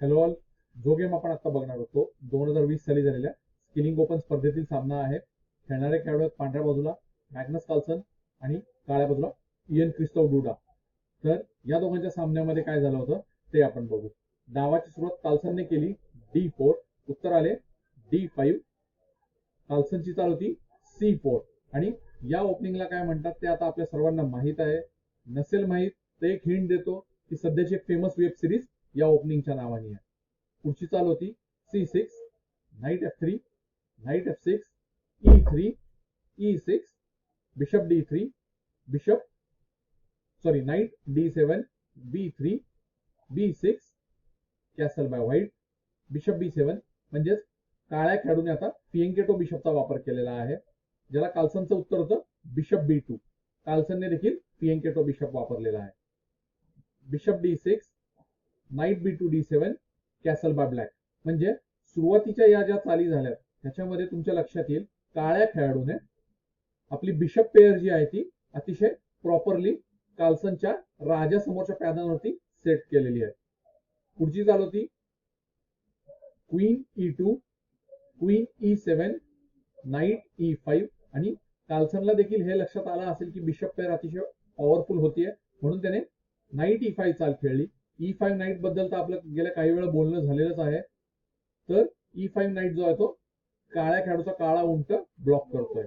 Hello all जो game आपण आता बघणार होतो दोन हजार वीस साली झालेल्या स्किलिंग ओपन स्पर्धेतील सामना आहे. खेळणारे खेळाडू आहेत पांढऱ्या बाजूला मॅग्नस कार्लसन आणि काळ्या बाजूला इयन क्रिस्तव डुडा तर या दोघांच्या सामन्यामध्ये काय झालं होतं ते आपण बघू. डावाची सुरुवात कार्लसनने केली डी फोर उत्तर आले डी फाईव्ह कार्लसनची चाल होती सी फोर आणि या ओपनिंगला काय म्हणतात ते आता आपल्या सर्वांना माहीत आहे. नसेल माहीत तर एक हिंट देतो की सध्याची एक फेमस वेब सिरीज या ओपनिंगच्या नावाने आहे. पुढची चाल होती c six knight f three knight f six e three e six bishop d three bishop sorry knight d seven b three b six castle by white bishop b seven म्हणजेच काळ्या खेळाडूने आता फिएंकेटो बिशपचा वापर केलेला आहे. ज्याला काल्सनचं उत्तर होतं बिशप बी टू काल्सनने देखील फिएंकेटो बिशप वापरलेला आहे. Bishop d six knight b two d seven castle by black. म्हणजे सुरुवातीच्या या ज्या चाली झाल्या त्याच्यामध्ये तुमच्या लक्षात येईल काळ्या खेळाडूने आपली बिशप पेअर जी आहे ती अतिशय प्रॉपरली कार्लसनच्या राजा समोरच्या पॅनलवरती सेट केलेली आहे. पुढची चाल होती queen e two queen e seven knight e five. आणि कार्लसनला देखील हे लक्षात आलं असेल की बिशप पेअर अतिशय पॉवरफुल होतीये म्हणून त्याने नाईट ई फाईव्ह चाल खेळली. ई फाईव्ह नाईटबद्दल तर आपलं गेल्या काही वेळा बोलणं झालेलंच आहे. तर ई फाईव्ह नाईट जो आहे तो काळ्या खेळाडूचा काळा उंट ब्लॉक करतोय.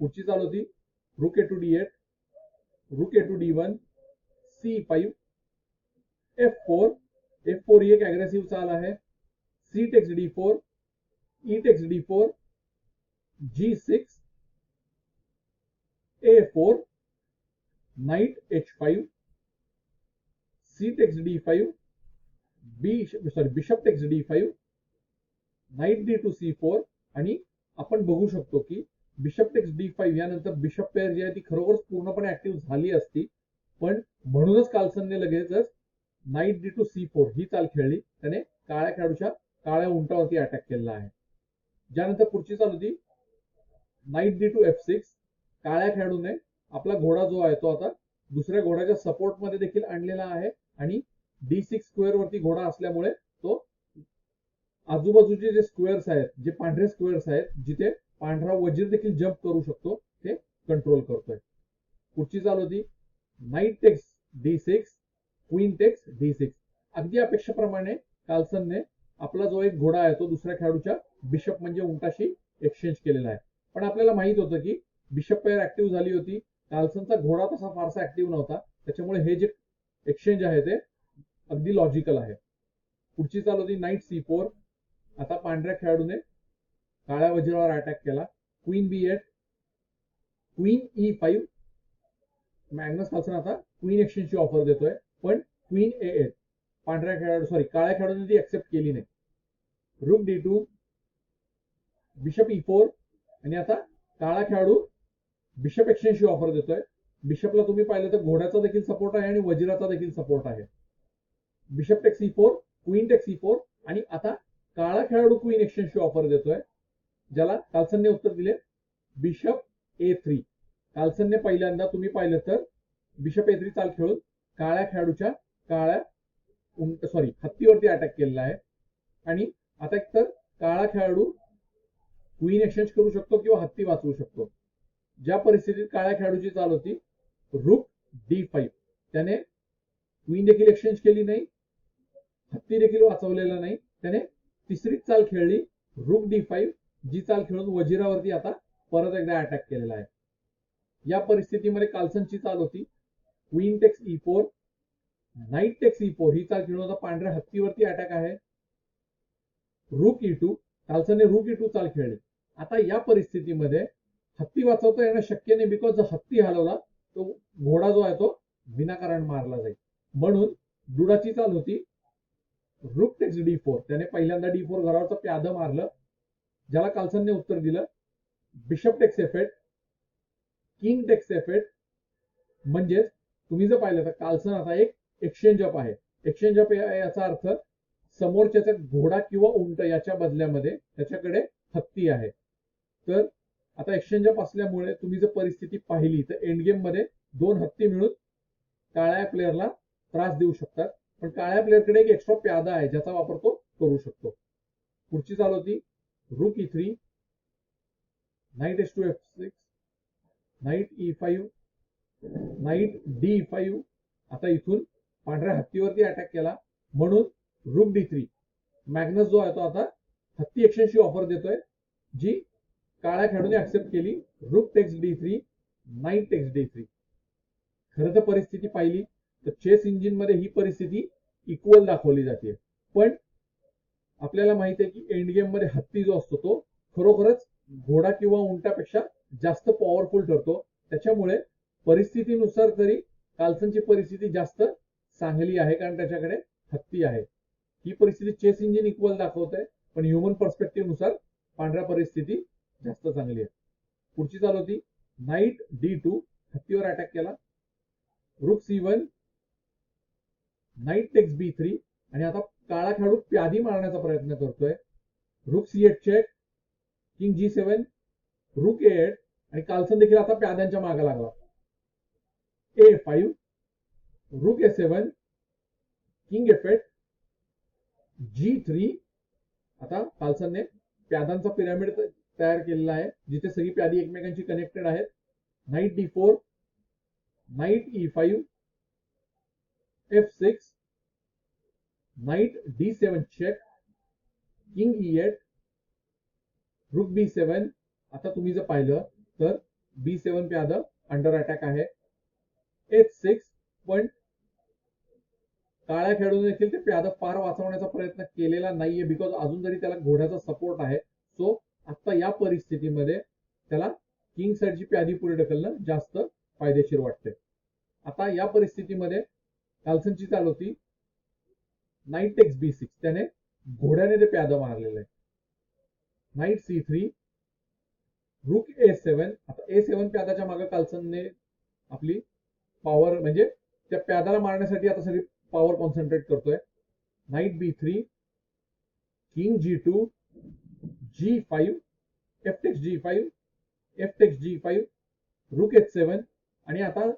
पुढची चाल होती रुक ए two d eight rook a two d one c five f four f four ही एक अग्रेसिव्ह चाल आहे. C takes d four e takes d four g six a four knight h five c takes d five b sorry bishop takes d five knight d two c four आणि आपण बघू शकतो की bishop takes D five यानंतर bishop pair जी आहे ती खरोखरच पूर्णपणे ऍक्टिव्ह झाली असती पण म्हणूनच कार्लसनने लगेचच knight d two c four ही चाल खेळली. त्याने काळ्या खेळाडूच्या काळ्या उंटावरती अटॅक केलेला आहे. ज्यानंतर पुढची चाल होती knight d two f six काळ्या खेळाडूने आपला घोडा जो आहे तो आता दुसऱ्या घोड्याच्या सपोर्टमध्ये देखील आणलेला आहे. आणि डी सिक्स स्क्वेअर वरती घोडा असल्यामुळे तो आजूबाजूचे जे स्क्वेअर्स आहेत जे पांढरे स्क्वेअर्स आहेत जिथे पांढरा वजीर देखील जम्प करू शकतो ते कंट्रोल करतोय. पुढची चाल होती knight takes d six queen takes d six अगदी अपेक्षेप्रमाणे कार्लसनने आपला जो एक घोडा आहे तो दुसऱ्या खेळाडूच्या बिशप म्हणजे उंटाशी एक्सचेंज केलेला आहे. पण आपल्याला माहीत होतं की बिशप पेअर ऍक्टिव्ह झाली होती. कार्लसनचा घोडा तसा फारसा ऍक्टिव्ह नव्हता. त्याच्यामुळे हे जे एक्सचेंज आहे ते. अगदी लॉजिकल आहे. पुढची चाल होती नाईट सी फोर आता पांढऱ्या खेळाडूने काळ्या वजिरावर अटॅक केला. Queen b eight queen e five Magnus Carlsen आता क्वीन एक्सचेंजची ऑफर देतोय. पण क्वीन ए एट पांढऱ्या खेळाडू सॉरी काळ्या खेळाडूने ती एक्सेप्ट केली नाही. Rook d two bishop e four आणि आता काळा खेळाडू बिशप एक्सचेंजची ऑफर देतोय. बिशपला तुम्ही पाहिलं तर घोड्याचा देखील सपोर्ट आहे आणि वजिराचा देखील सपोर्ट आहे. Bishop takes e four queen takes e four आणि आता काळा खेळाडू क्वीन एक्सचेंजची ऑफर देतोय ज्याला कार्लसनने उत्तर दिले बिशप ए थ्री कार्लसनने पहिल्यांदा तुम्ही पाहिलं तर बिशप ए थ्री चाल खेळून काळ्या खेळाडूच्या काळ्या सॉरी हत्तीवरती अटॅक केलेला आहे. आणि आता एक तर काळा खेळाडू क्वीन एक्सचेंज करू शकतो किंवा हत्ती वाचवू शकतो. ज्या परिस्थितीत काळ्या खेळाडूची चाल होती रुक डी फाईव्ह त्याने क्वीन देखील एक्सचेंज केली नाही. हत्ती देखील वाचवलेला नाही. त्याने तिसरी चाल खेळली रुक डी फाईव्ह जी चाल खेळून वजिरावरती आता परत एकदा अटॅक केलेला आहे. या परिस्थितीमध्ये कार्लसनची चाल होती. Queen takes e four knight takes e four ही चाल खेळून आता पांढऱ्या हत्तीवरती अटॅक आहे. रुक ई टू कार्लसनने रुक ई टू चाल खेळली. आता या परिस्थितीमध्ये हत्ती वाचवता येणं शक्य नाही बिकॉज जर हत्ती हलवला घोडा जो आहे तो विनाकारण मारला जाईल. म्हणून डुडाची चाल होती रुक टेक्स डी फोर त्याने पहिल्यांदा डी फोर घरावरचं प्यादं मारलं ज्याला कार्लसनने उत्तर दिलं bishop takes f eight king takes f eight म्हणजेच तुम्ही जर पाहिलं तर कार्लसन आता एक एक्सचेंज अप आहे. एक्सचेंज अप याचा अर्थ समोरच्याचा घोडा किंवा उंट याच्या बदल्यामध्ये त्याच्याकडे हत्ती आहे. तर आता एक्सचेंज अप असल्यामुळे तुम्ही जर परिस्थिती पाहिली तर एंड गेममध्ये दोन हत्ती मिळून काळ्या प्लेअरला त्रास देऊ शकतात. पण काळ्या प्लेअरकडे एक एक्स्ट्रा प्यादा आहे ज्याचा वापर तो करू शकतो. पुढची चाल होती rook e three knight s two f six knight e five knight d five आता इथून पांढऱ्या हत्तीवरती अटॅक केला. म्हणून रुक डी थ्री मॅग्नस जो आहे तो आता हत्ती एक्सचेंजची ऑफर देतोय जी काळ्या खेळाडूने ऍक्सेप्ट केली. Rook takes d three knight takes d three खरं तर परिस्थिती पाहिली तर चेस इंजिनमध्ये ही परिस्थिती इक्वल दाखवली जाते. पण आपल्याला माहीत आहे की एंड गेममध्ये हत्ती जो असतो तो खरोखरच घोडा किंवा उंटापेक्षा जास्त पॉवरफुल ठरतो. त्याच्यामुळे परिस्थितीनुसार तरी कार्लसनची परिस्थिती जास्त चांगली आहे कारण त्याच्याकडे हत्ती आहे. ही परिस्थिती चेस इंजिन इक्वल दाखवत आहे पण ह्युमन पर्स्पेक्टिव्हनुसार पांढऱ्या परिस्थिती जास्त चांगली आहे. पुढची चाल होती नाईट डी टू हत्तीवर अटॅक केला. Rook c one knight takes b three आणि आता काळा खेळाडू प्यादी मारण्याचा प्रयत्न करतोय. Rook c eight check king g seven rook eight आणि कालसन देखील आता प्याद्यांच्या मागे लागला. A five rook a seven king f eight g three आता कालसनने प्यादांचा पिरामिड तयार केलेला आहे जिथे सगळी प्यादी एकमेकांची कनेक्टेड आहेत. Knight d four knight e five f six knight d seven check king e eight rook b seven आता तुम्ही जर पाहिलं तर बी सेवन प्याद अंडर अटॅक आहे. एच सिक्स पण काळ्या खेळून देखील ते प्यादा फार वाचवण्याचा प्रयत्न केलेला नाहीये बिकॉज अजून तरी त्याला घोड्याचा सपोर्ट आहे सो आता या परिस्थितीमध्ये त्याला किंग साईडची प्यादी पुढे ढकलणं जास्त फायदेशीर वाटते आता या परिस्थितीमध्ये काल्सनची चाल होती नाईट एक्स बी सिक्स त्याने घोड्याने ते प्याद मारलेलं आहे. नाईट सी थ्री रुक ए सेवन आता ए सेवन प्यादाच्या मागे काल्सनने आपली पॉवर म्हणजे त्या प्यादाला मारण्यासाठी आता सगळी पॉवर कॉन्सन्ट्रेट करतोय. Knight b three king g two g five f takes g five f takes g five rook h seven आणि आता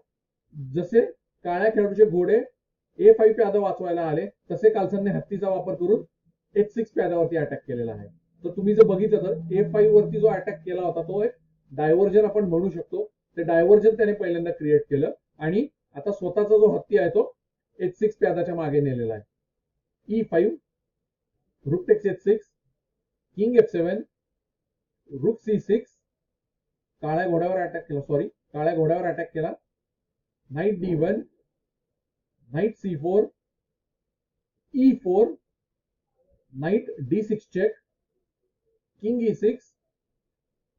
जसे काळ्या खेळाडूचे घोडे ए फाईव्ह प्यादा वाचवायला आले तसे काल्सनने हत्तीचा वापर करून एच सिक्स प्यादावरती अटॅक केलेला आहे. तर तुम्ही जर बघितलं तर ए फाईव्ह वरती जो अटॅक केला होता तो एक डायव्हर्जन आपण म्हणू शकतो. ते डायव्हर्जन त्याने पहिल्यांदा क्रिएट केलं आणि आता स्वतःचा जो हत्ती आहे तो एच सिक्स प्यादाच्या मागे नेलेला आहे. E five rook takes h six king f seven rook c six काळ्या घोड्यावर अटॅक केला सॉरी काळ्या घोड्यावर अटॅक केला. Knight d one knight c four e four knight d six check king e six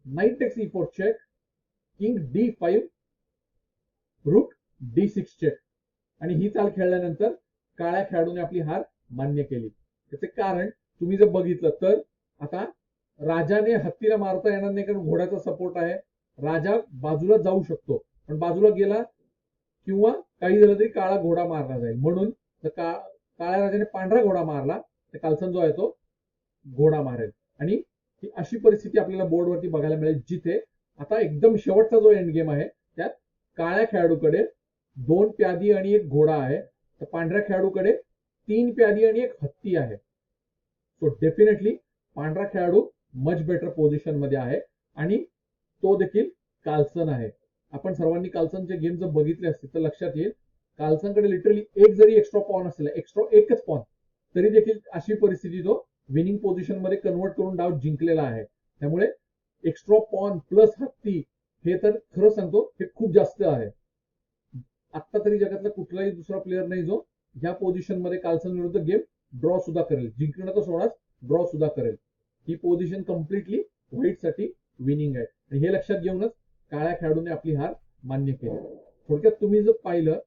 knight takes e four check king d five rook d six check आणि ही चाल खेळल्यानंतर काळ्या खेळाडूने आपली हार मान्य केली. त्याचे कारण तुम्ही जर बघितलं तर आता राजाने हत्तीला मारता येणार नाही कारण घोड्याचा सपोर्ट आहे. राजा बाजूला जाऊ शकतो. पण बाजूला गेला किंवा काही झालं तरी काळा घोडा मारला जाईल. म्हणून का काळ्या राजाने पांढरा घोडा मारला तर कालसन जो आहे तो घोडा मारेल. आणि ही अशी परिस्थिती आपल्याला बोर्डवरती बघायला मिळेल जिथे आता एकदम शेवटचा जो एंड गेम आहे त्यात काळ्या खेळाडूकडे दोन प्यादी आणि एक घोडा आहे. तर पांढऱ्या खेळाडूकडे तीन प्यादी आणि एक हत्ती आहे. सो डेफिनेटली पांढरा खेळाडू मच बेटर पोझिशनमध्ये आहे. आणि तो देखील कालसन आहे आपण सर्वांनी काल्सनचे गेम जर बघितले असतील तर लक्षात येईल कालसनकडे लिटरली एक जरी एक्स्ट्रा पॉन असेल एक्स्ट्रा एकच पॉन तरी देखील अशी परिस्थिती तो विनिंग पोझिशनमध्ये कन्वर्ट करून डाव जिंकलेला आहे. त्यामुळे एक्स्ट्रा पॉन प्लस हत्ती हे तर खरं सांगतो हे खूप जास्त आहे. आत्ता तरी जगातला कुठलाही दुसरा प्लेअर नाही जो ह्या पोझिशनमध्ये काल्सन विरुद्ध गेम ड्रॉ सुद्धा करेल. जिंकणं तर सोडाच ड्रॉ सुद्धा करेल. ही पोझिशन कम्प्लिटली व्हाईटसाठी विनिंग आहे. आणि हे लक्षात घेऊनच काळ्या खेळाडूने आपली हार मान्य केली. थोडक्यात तुम्ही जर पाहिलं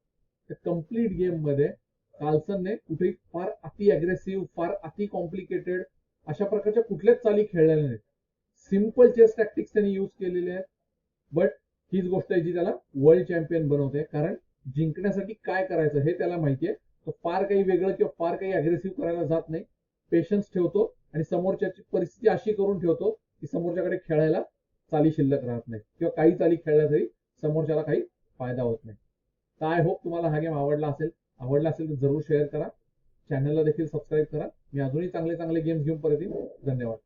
तर कंप्लीट गेममध्ये कार्लसनने कुठेही फार अति अग्रेसिव्ह फार अति कॉम्प्लिकेटेड अशा प्रकारच्या कुठल्याच चाली खेळलेल्या नाहीत. सिंपल चेस टॅक्टिक्स त्यांनी युज केलेले आहेत. बट हीच गोष्ट आहे जी त्याला वर्ल्ड चॅम्पियन बनवते. कारण जिंकण्यासाठी काय करायचं हे त्याला माहितीये तो फार काही वेगळं किंवा फार काही अग्रेसिव्ह करायला जात नाही. पेशन्स ठेवतो आणि समोरच्याची परिस्थिती अशी करून ठेवतो की समोरच्याकडे खेळायला चाली शिल्लक राहत नाही. किंवा काही चाली खेळल्या तरी समोरच्याला काही फायदा होत नाही. तर आय होप तुम्हाला हा गेम आवडला असेल. आवडला असेल तर जरूर शेअर करा. चॅनलला देखील सबस्क्राईब करा. मी अजूनही चांगले चांगले गेम्स घेऊन परत येईन. धन्यवाद.